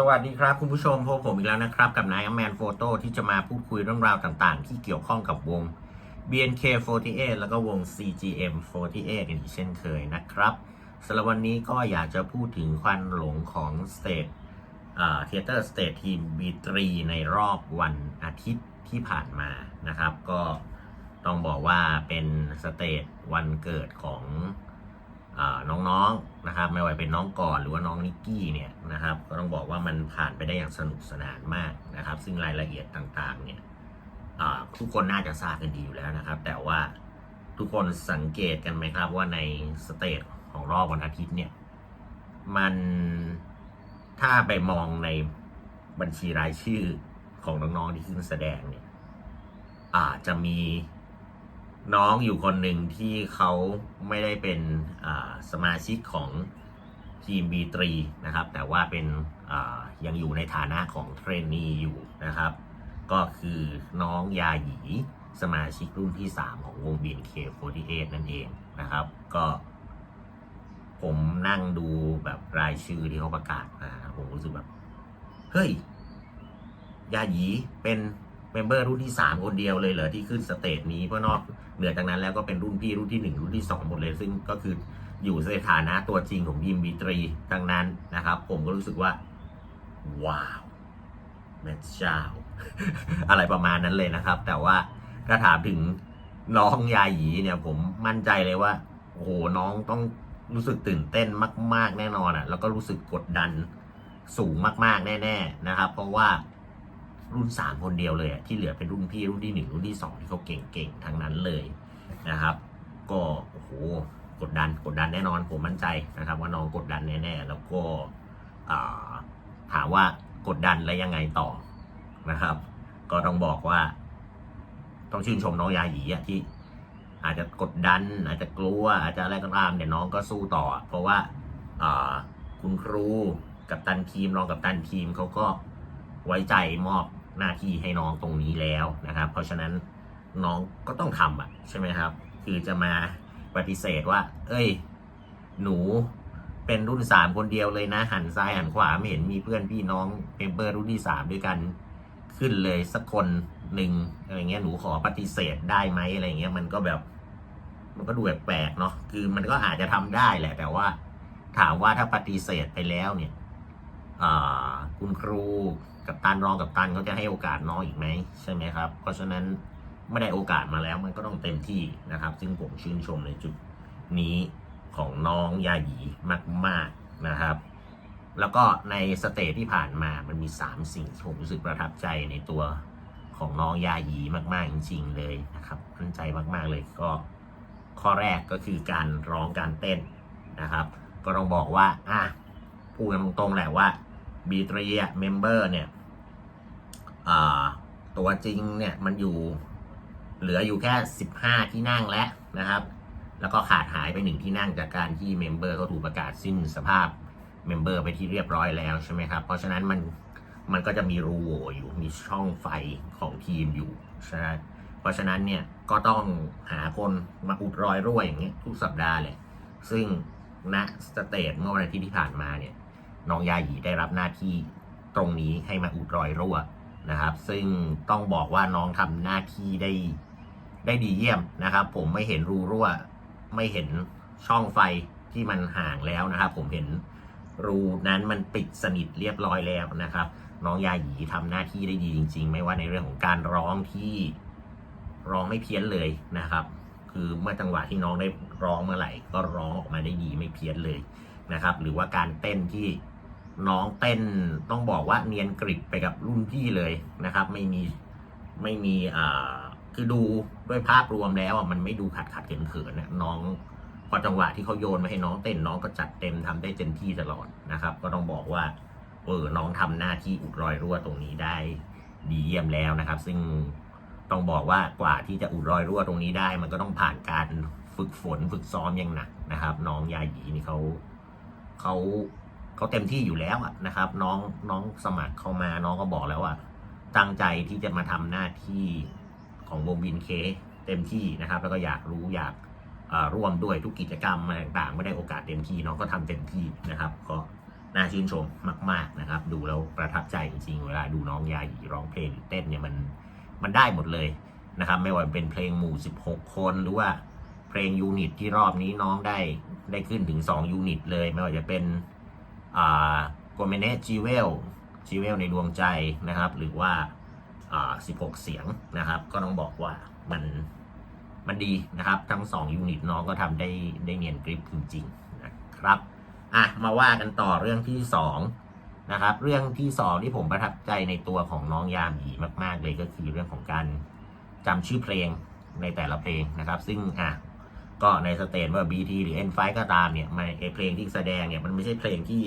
สวัสดีครับคุณผู้ชมพบผมอีกแล้วนะครับ กับนายแมนโฟโต้ที่จะมาพูดคุยเรื่องราวต่างๆ ที่เกี่ยวข้องกับวง BNK48 แล้วก็วง CGM48 อีกเช่นเคยนะครับสำหรับวันนี้ก็อยากจะพูดถึงควันหลงของสเตทเทเตอร์สเตททีม B3 ในรอบวันอาทิตย์ที่ผ่านมานะครับ ก็ต้องบอกว่าเป็นสเตทวันเกิดของ น้องๆนะครับ ไม่ว่าเป็นน้องก่อนหรือว่าน้องนิกกี้เนี่ยนะครับ ก็ต้องบอกว่ามันผ่านไปได้อย่างสนุกสนานมากนะครับ ซึ่งรายละเอียดต่างๆเนี่ยทุกคนน่าจะทราบกันดีอยู่แล้วนะครับ แต่ว่าทุกคนสังเกตกันไหมครับว่าในสเตจของรอบวันอาทิตย์เนี่ยมันถ้าไปมองในบัญชีรายชื่อของน้องๆที่ขึ้นแสดงเนี่ยอาจจะมี น้องอยู่คนหนึ่งที่เขาไม่ได้เป็นสมาชิกของทีม B3 นะครับ แต่ว่าเป็นยังอยู่ในฐานะของเทรนนีอยู่นะครับ ก็คือน้องยาหยีสมาชิกรุ่นที่ 3 ของวง BNK48 นั่นเองนะครับ ก็ ผมนั่งดูแบบรายชื่อที่เขาประกาศมาผมรู้สึกแบบ เฮ้ย ยาหยีเป็น มมเบอร์รุ่นที่ 3 คนเดียวเลยเหรอที่ขึ้นสเตจนี้เพราะนอกเหนือจากนั้นแล้วก็เป็นรุ่นพี่รุ่นที่ 1 รุ่นที่ 2 หมดเลย ซึ่งก็คืออยู่ในฐานะตัวจริงของทีมบีตรีดังนั้นนะครับ ผมก็รู้สึกว่า ว้าวแม่เจ้าอะไรประมาณนั้นเลยนะครับ แต่ว่าถ้าถามถึงน้องยาหยีเนี่ยผมมั่นใจเลยว่าโอ้โหน้องต้องรู้สึกตื่นเต้นมาก ๆ แน่นอนอะ่ะ แล้วก็รู้สึกกดดันสูงมาก ๆ แน่ ๆ นะครับ เพราะว่า รุ่นสามคนเดียวเลยอะที่เหลือเป็นรุ่นพี่รุ่นที่หนึ่งรุ่นที่สองที่เขาเก่งๆทั้งนั้นเลยนะครับ ก็โอ้โหกดดันกดดันแน่นอนผมมั่นใจนะครับ ว่าน้องกดดันแน่ๆแล้วก็ถามว่ากดดันแล้วยังไงต่อนะครับ ก็ต้องบอกว่า ต้องชื่นชมน้องยาหยีอะที่อาจจะกดดัน อาจจะกลัว อาจจะอะไรก็ตามเนี่ยน้องก็สู้ต่อ เพราะว่าอ่าคุณครูกับตันทีมรองกับตันทีมเขาก็ไว้ใจมอบ หน้าที่ให้น้องตรงนี้แล้วนะครับ เพราะฉะนั้นน้องก็ต้องทำอะใช่ไหมครับ คือจะมาปฏิเสธว่า เอ้ย หนูเป็นรุ่นสามคนเดียวเลยนะ หันซ้ายหันขวาไม่เห็นมีเพื่อนพี่น้องเป็นเบอร์รุ่นที่สามด้วยกันขึ้นเลยสักคนหนึ่งอะไรเงี้ยหนูขอปฏิเสธได้ไหมอะไรเงี้ยมันก็แบบ มันก็ดูแปลกๆเนาะคือมันก็อาจจะทำได้แหละ แต่ว่าถามว่าถ้าปฏิเสธไปแล้วเนี่ยอ่าคุณครู กับตันรองกับตันเขาจะให้โอกาสน้องอีกไหมใช่ไหมครับ เพราะฉะนั้นไม่ได้โอกาสมาแล้วมันก็ต้องเต็มที่นะครับ ซึ่งผมชื่นชมในจุดนี้ของน้องยาหยีมาก ๆนะครับ แล้วก็ในสเตจที่ผ่านมามันมี 3 สิ่งที่ผมรู้สึกประทับใจในตัวของน้องยาหยีมาก ๆ จริง ๆ เลยนะครับมั่นใจมากๆเลยก็ข้อแรกก็คือการร้องการเต้นนะครับ ก็ต้องบอกว่าอะพูดกันตรงๆแหละว่าบีตรีอะเมมเบอร์เนี่ย ตัวจริงเนี่ยมันอยู่เหลืออยู่แค่ 15 ที่นั่งแล้วนะครับ แล้วก็ขาดหายไปหนึ่งที่นั่งจากการที่เมมเบอร์เขาถูกประกาศสิ้นสภาพเมมเบอร์ไปที่เรียบร้อยแล้วใช่ไหมครับ เพราะฉะนั้นมันมันก็จะมีรูโหว่อยู่มีช่องไฟของทีมอยู่ใช่ไหมเพราะฉะนั้นเนี่ยก็ต้องหาคนมาอุดรอยรั่วอย่างเงี้ยทุกสัปดาห์เลย ซึ่งณสเตจเมื่อวันอาทิตย์ที่ผ่านมาเนี่ยน้องยาหยีได้รับหน้าที่ตรงนี้ให้มาอุดรอยรั่ว นะครับ ซึ่งต้องบอกว่าน้องทำหน้าที่ได้ได้ดีเยี่ยมนะครับ ผมไม่เห็นรูรั่ว ไม่เห็นช่องไฟที่มันห่างแล้วนะครับ ผมเห็นรูนั้นมันปิดสนิทเรียบร้อยแล้วนะครับ น้องยาหยีทำหน้าที่ได้ดีจริง ๆ ไม่ว่าในเรื่องของการร้องที่ร้องไม่เพี้ยนเลยนะครับ คือเมื่อจังหวะที่น้องได้ร้องเมื่อไหร่ ก็ร้องออกมาได้ดีไม่เพี้ยนเลยนะครับ หรือว่าการเต้นที่ น้องเต้นต้องบอกว่าเนียนกริบไปกับรุ่นพี่เลยนะครับ ไม่มีไม่มีอ่าคือดูด้วยภาพรวมแล้วมันไม่ดูขัดขัดเขินเขินนะน้องพอจังหวะที่เขาโยนมาให้น้องเต้นน้องก็จัดเต็มทำได้เต็มที่ตลอดนะครับ ก็ต้องบอกว่าเออน้องทำหน้าที่อุดรอยรั่วตรงนี้ได้ดีเยี่ยมแล้วนะครับ ซึ่งต้องบอกว่ากว่าที่จะอุดรอยรั่วตรงนี้ได้ มันก็ต้องผ่านการฝึกฝนฝึกซ้อมอย่างหนักนะครับ น้องยาหยีนี่เขาเขา เขาเต็มที่อยู่แล้วอะนะครับ น้องน้องสมัครเข้ามาน้องก็บอกแล้วว่า ตั้งใจที่จะมาทำหน้าที่ของวงบินเคเต็มที่นะครับ แล้วก็อยากรู้อยากร่วมด้วยทุกกิจกรรมต่างๆ ไม่ได้โอกาสเต็มที่น้องก็ทำเต็มที่นะครับ ก็น่าชื่นชมมาก ๆนะครับ ดูแล้วประทับใจจริงๆเวลาดูน้องยาหยีร้องเพลงเต้นเนี่ยมันมันได้หมดเลยนะครับ ไม่ว่าเป็นเพลงหมู่ 16 คนหรือว่าเพลงยูนิตที่รอบนี้น้องได้ได้ขึ้นถึง 2 ยูนิตเลย ไม่ว่าจะเป็น โกเมเนจีเวลจีเวลในดวงใจนะครับ หรือว่าอ่า 16 เสียงนะครับ ก็ต้องบอกว่ามันมันดีนะครับ ทั้ง 2 ยูนิตน้องก็ทำได้ได้เนียนกริปจริงๆนะครับอะมาว่ากันต่อเรื่องที่สองนะครับ เรื่องที่สองที่ผมประทับใจในตัวของน้องยามีมาก ๆ เลยก็คือเรื่องของการจำชื่อเพลงในแต่ละเพลงนะครับ ซึ่งอะก็ในสเตจว่า BT หรือ N5 ก็ตามเนี่ยมันเพลงที่แสดงเนี่ยมันไม่ใช่เพลงที่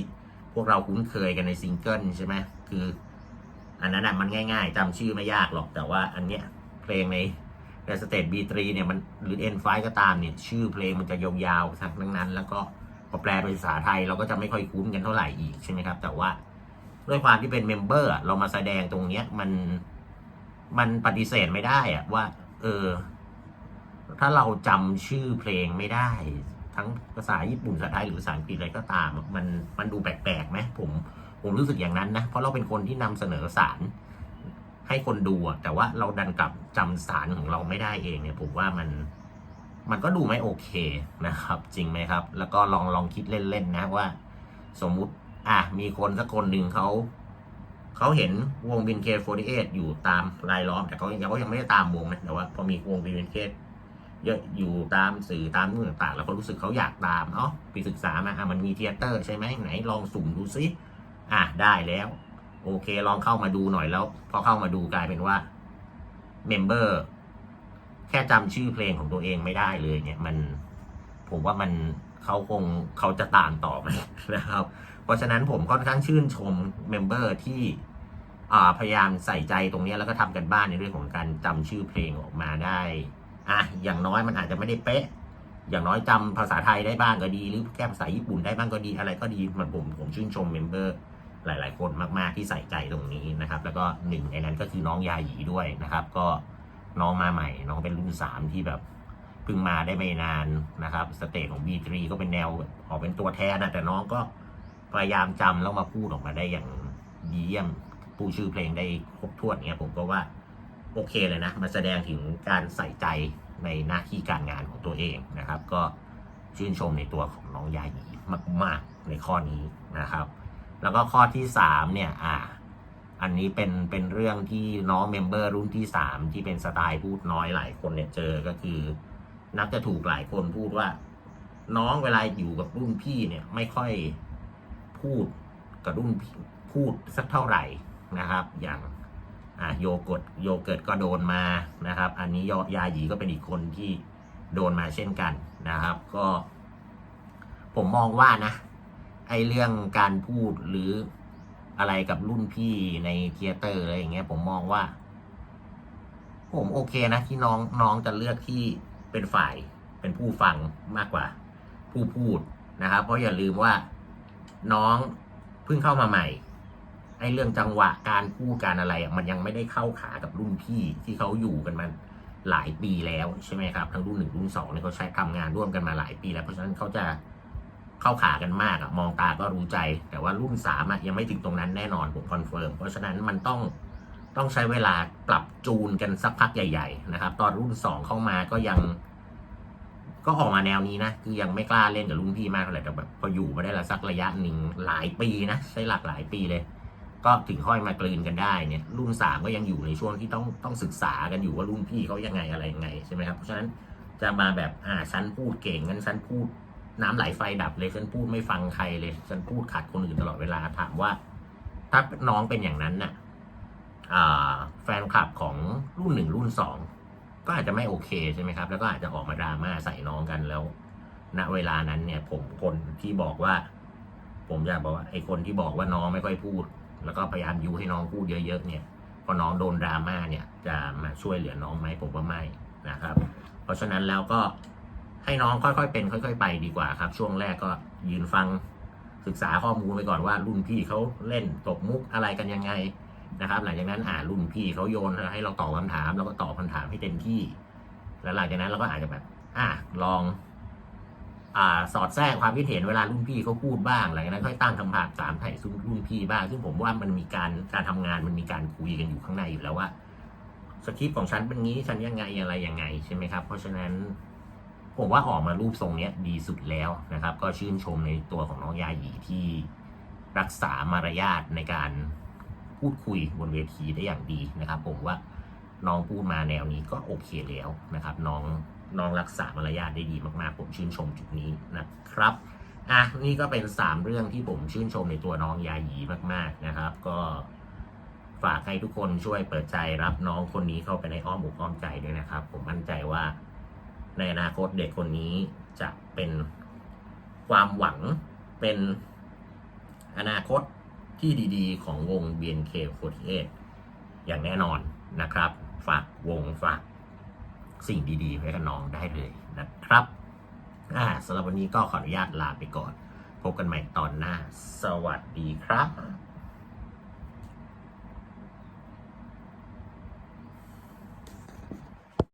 วกเราคุ้นเคยกันในซิงเกิลใช่ไหมคือ อันนั้นอะมันง่ายๆจำชื่อไม่ยากหรอกแต่ว่าอันเนี้ยเพลงในในสเตจ B3 เนี่ยมันหรือ N5 ก็ตามเนี่ย ชื่อเพลงมันจะยาวๆทั้งนั้น แล้วก็พอแปลเป็นภาษาไทยเราก็จะไม่ค่อยคุ้นกันเท่าไหร่อีกใช่ไหมครับ แต่ว่าด้วยความที่เป็นเมมเบอร์เรามาแสดงตรงเนี้ยมันมันปฏิเสธไม่ได้อะว่า เออ ถ้าเราจำชื่อเพลงไม่ได้ ทั้งภาษาญี่ปุ่นภาษาไทยหรือภาษาอังกฤษอะไรก็ตาม มันมันดูแปลกๆไหมผมผมรู้สึกอย่างนั้นนะ เพราะเราเป็นคนที่นำเสนอสารให้คนดูแต่ว่าเราดันกลับจำสารของเราไม่ได้เองเนี่ยผมว่ามันมันก็ดูไม่โอเคนะครับ จริงไหมครับ แล้วก็ลองลองคิดเล่นๆนะว่า สมมุติอะมีคนสักคนหนึ่งเขาเขาเห็นวงบินเค48อยู่ตามรายล้อม แต่เขายังเขายังไม่ได้ตามวงนะแต่ว่าพอมีวงบินเค เยอะอยู่ตามสื่อตามต่างๆ แล้วเขารู้สึกเขาอยากตามเนาะไปศึกษามาอะมันมีเทเตอร์ใช่ไหมไหนลองสุ่มดูซิอะได้แล้ว โอเคลองเข้ามาดูหน่อยแล้ว พอเข้ามาดูกลายเป็นว่าเมมเบอร์แค่จำชื่อเพลงของตัวเองไม่ได้เลยเนี่ยมันผมว่ามันเขาคงเขาจะตามต่อไปนะครับ เพราะฉะนั้นผมค่อนข้างชื่นชมเมมเบอร์ที่พยายามใส่ใจตรงนี้แล้วก็ทำกันบ้านในเรื่องของการจำชื่อเพลงออกมาได้ อะอย่างน้อยมันอาจจะไม่ได้เป๊ะ อย่างน้อยจำภาษาไทยได้บ้างก็ดี หรือแก้ภาษาญี่ปุ่นได้บ้างก็ดีอะไรก็ดีมันผมผมชื่นชมเมมเบอร์หลาย ๆ คนมากๆที่ใส่ใจตรงนี้นะครับ แล้วก็หนึ่งในนั้นก็คือน้องยาหยีด้วยนะครับ ก็น้องมาใหม่ น้องเป็นรุ่นสามที่แบบเพิ่งมาได้ไม่นานนะครับ สเตจของ B3 ก็เป็นแนวออกเป็นตัวแทนนะแต่น้องก็พยายามจำแล้วมาพูดออกมาได้อย่างดีเยี่ยมปูชื่อเพลงได้ครบถ้วนเนี่ยผมก็ว่า โอเคเลยนะมาแสดงถึงการใส่ใจในหน้าที่การงานของตัวเองนะครับ ก็ชื่นชมในตัวของน้องยาหยีมาก ๆ ในข้อนี้นะครับ แล้วก็ข้อที่สามเนี่ยอ่าอันนี้เป็นเป็นเรื่องที่น้องเมมเบอร์รุ่นที่สามที่เป็นสไตล์พูดน้อยหลายคนเนี่ยเจอก็คือ นักจะถูกหลายคนพูดว่า น้องเวลาอยู่กับรุ่นพี่เนี่ยไม่ค่อยพูดกับรุ่นพี่พูดสักเท่าไหร่นะครับ อย่าง อ่าโยกดโยเกิร์ตก็โดนมานะครับ อันนี้ยยาหยีก็เป็นอีกคนที่โดนมาเช่นกันนะครับ ก็ ผมมองว่านะไอเรื่องการพูดหรืออะไรกับรุ่นพี่ในเทยเตอร์อะไรอย่างเงี้ย ผมมองว่า ผมโอเคนะที่น้องน้องจะเลือกที่เป็นฝ่ายเป็นผู้ฟังมากกว่า ผู้พูดนะครับ เพราะอย่าลืมว่าน้องเพิ่งเข้ามาใหม่ ไอเรื่องจังหวะการพูดการอะไรอะมันยังไม่ได้เข้าขากับรุ่นพี่ที่เขาอยู่กันมาหลายปีแล้วใช่ไหมครับทั้งรุ่นหนึ่งรุ่นสองเนี่ยเขาใช้ทำงานร่วมกันมาหลายปีแล้ว เพราะฉะนั้นเขาจะเข้าขากันมากอะมองตาก็รู้ใจ แต่ว่ารุ่นสามอะยังไม่ถึงตรงนั้นแน่นอนผมคอนเฟิร์มเพราะฉะนั้นมันต้องต้องใช้เวลาปรับจูนกันสักพักใหญ่ ๆ นะครับ ตอนรุ่นสองเข้ามาก็ยัง ก็ออกมาแนวนี้นะคือยังไม่กล้าเล่นกับรุ่นพี่มากเท่าไหร่แต่แบบพออยู่มาได้ละสักระยะหนึ่งหลายปีนะใช้หลักหลายปีเลย ก็ถึงค่อยมากลืนกันได้เนี่ยรุ่นสามก็ยังอยู่ในช่วงที่ต้องต้องศึกษากันอยู่ว่ารุ่นพี่เขายังไงอะไรยังไงใช่ไหมครับเพราะฉะนั้นจะมาแบบอ่าฉันพูดเก่งงั้นฉันพูดน้ำไหลไฟดับเลยฉันพูดไม่ฟังใครเลยฉันพูดขัดคนอื่นตลอดเวลาถามว่า ถ้าน้องเป็นอย่างนั้นน่ะอ่าแฟนคลับของรุ่นหนึ่งรุ่นสองก็อาจจะไม่โอเคใช่ไหมครับ แล้วก็อาจจะออกมาดราม่าใส่น้องกันแล้วณเวลานั้นเนี่ยผมคนที่บอกว่า ผมอยากบอกว่าไอ้คนที่บอกว่าน้องไม่ค่อยพูด แล้วก็พยายามยุให้น้องพูดเยอะๆเนี่ยพอน้องโดนดราม่าเนี่ยจะมาช่วยเหลือน้องไหมผมว่าไม่นะครับ เพราะฉะนั้นแล้วก็ให้น้องค่อยๆเป็น ค่อย ๆ ไปดีกว่าครับ ช่วงแรกก็ยืนฟังศึกษาข้อมูลไปก่อนว่ารุ่นพี่เขาเล่นตกมุกอะไรกันยังไงนะครับหลังจากนั้นอ่ารุ่นพี่เขาโยนให้เราตอบคำถาม แล้วก็ตอบคำถามให้เต็มที่ แล้วหลังจากนั้นเราก็อาจจะแบบอะลอง สอดแทรกความคิดเห็นเวลารุ่นพี่เขาพูดบ้างหลังจากนั้นค่อยตั้งคำถามถามไถ่ซึ่งรุ่นพี่บ้าง ซึ่งผมว่ามันมีการการทำงานมันมีการคุยกันอยู่ข้างในอยู่แล้วว่าสคริปต์ของฉันเป็นงี้ฉันยังไงอะไรยังไงใช่ไหมครับ เพราะฉะนั้นผมว่าออกมารูปทรงเนี้ยดีสุดแล้วนะครับ ก็ชื่นชมในตัวของน้องยาหยีที่รักษามารยาทในการพูดคุยบนเวทีได้อย่างดีนะครับ ผมว่าน้องพูดมาแนวนี้ก็โอเคแล้วนะครับ น้องน้องรักษามารยาทได้ดีมากๆ ผมชื่นชมจุด นะครับอะนี่ก็เป็นสามเรื่องที่ผมชื่นชมในตัวน้องยาหยีมาก ๆนะครับ ก็ฝากให้ทุกคนช่วยเปิดใจรับน้องคนนี้เข้าไปในอ้อมอกอ้อมใจด้วยนะครับ ผมมั่นใจว่า ในอนาคตเด็กคนนี้จะเป็นความหวังเป็นอนาคตที่ดีๆ ของวง BNK48 อย่างแน่นอนนะครับ ฝากวงฝากสิ่งดีๆไว้กับน้องได้เลยนะครับ อ่าสำหรับวันนี้ก็ขออนุญาตลาไปก่อน พบกันใหม่ตอนหน้า สวัสดีครับ